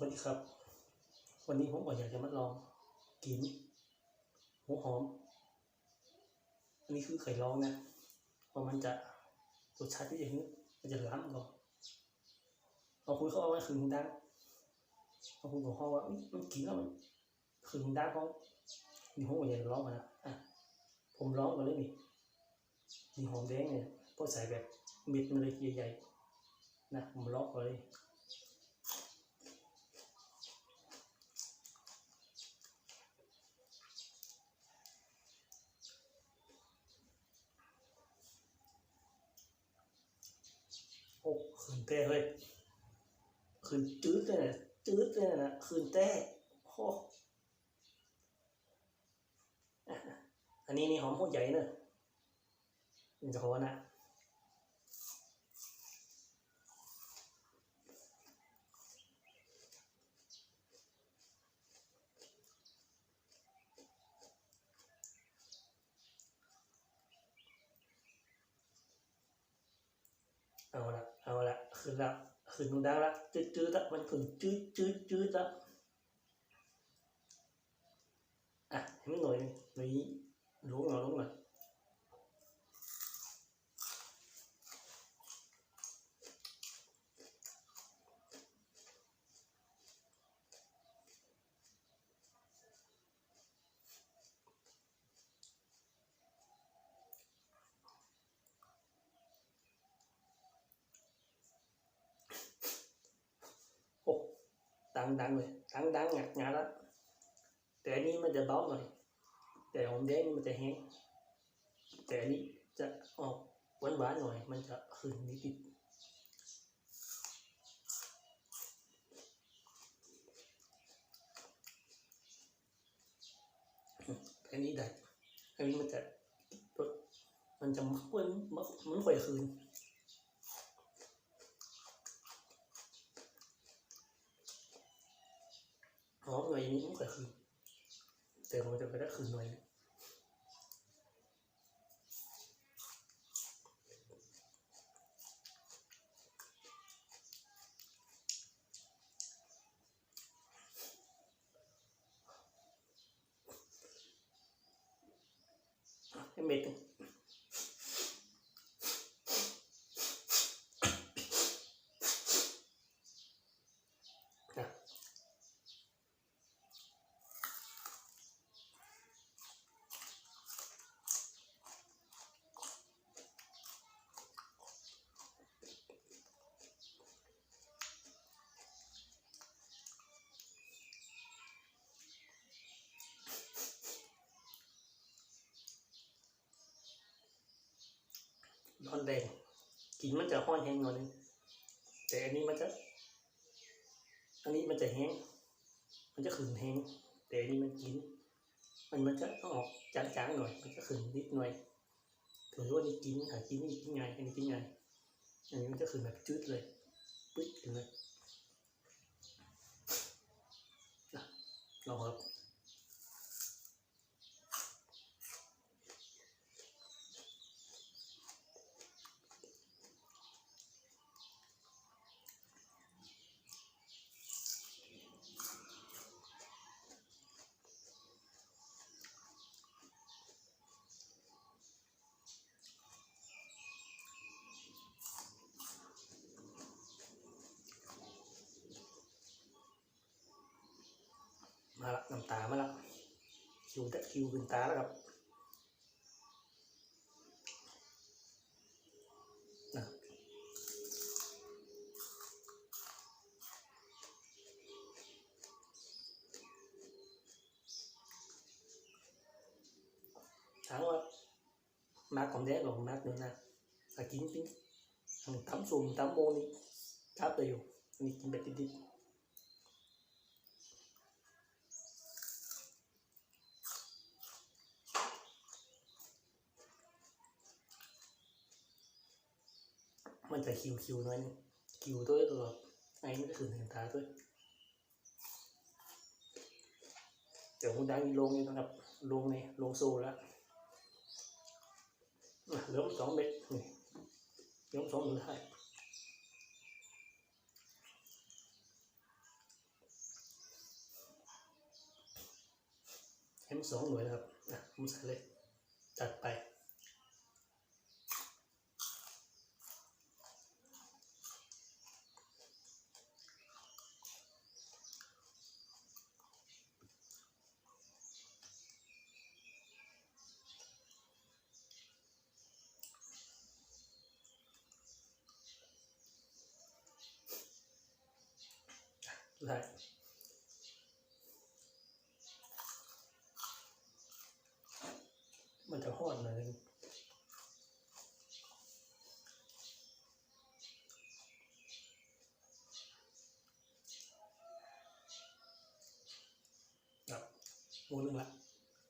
วัสดีครับ วันนี้ผมก็อยากจะมาลองกินหัวหอม อันนี้คือเคยลองนะว่ามันจะรสชาติที่อย่างนี้มันจะล้ำก่อนบางคนเขาเอาไว้คืนดังบางคนก็เขาว่ามันกินแล้วมันคืนดังของนี่ผมก็อยากจะลองมานะอะผมลองมาเลยนี่นี่หอมแดงเนี่ยพอใส่แบบเม็ดมันเลยใหญ่ๆนะผมลองมาเลย โอ้คืน เต้เลยคืนจืดเลยนะจืดเลยนะคืนเต้โอ้อันนี้นี่หอมหัวใหญ่เนอะมันจะขอนะเอาละ เอาละคืนละคืนตรงดังละจืดจืดละมันคืนจืดจืดจืดละอะให้มันหน่อยหนึงหน่อยล้วงหน่อยล้วงหน่อย ดังดังเลยดังดังงัดงัดแล้วแต่อันนี้มันจะเบาหน่อย แต่หอมแดงนี่มันจะแห้ง แต่อันนี้จะออกหวานหวานๆหน่อย มันจะคืนนิดนิดอืมอันนี้ได้อันนี้มันจะมันจะมันมันมันค่อยคืน หอมหน่อยนี้ไม่ค่อยคืนแต่มันจะไปได้คืนหน่อยนึงให้เม็ดหนึ่งอะ ร้อนแรงกลิ่นมันจะห้อนแห้งหน่อยนึงแต่อันนี้มันจะ อันนี้มันจะแห้ง มันจะขืนแห้ง แต่อันนี้มันกิน มันมันจะออกจางๆหน่อย มันจะขืนนิดหน่อยถือว่านี่กินหากินนี่กินไงอันนี้กินไงอันนี้มันจะขืนแบบจืดเลยปึ๊ดเลยลองครับ มาละน้ำตามาละคิวแต่คิวขึ้นตาแล้วครับนะถามว่ามาของแดงหรือมาเนื้อน มันจะคิวคิวน้อยคิวด้วยตัวไอ้มันก็คือหนึ่งตาด้วยเดี๋ยวคุณได้มีลงนะครับลงนี่ลงโซ่แล้วเหลือสองเม็ดนี่ยหลือสองหรือห้เห็นสองหน่วยนะครับนะผมใส่เลยจัดไป ได้มันจะหอดหน่อยนึงครับหมูนึงละ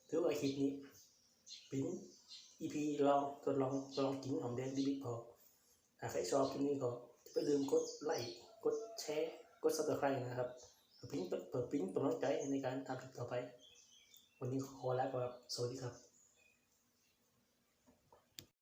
ถือว่าคลิปนี้ปิ้น EP ลองทดลองลองกินของแดนดิบพอถ้าใครชอบคลิปนี้ก็อย่าลืมกดไลค์กดแชร์ กด subscribe นะครับเพื่อปิ้นเปิดปิ้นกำลังใจในการทำคลิปต่อไป วันนี้ขอลาไปครับ สวัสดีครับ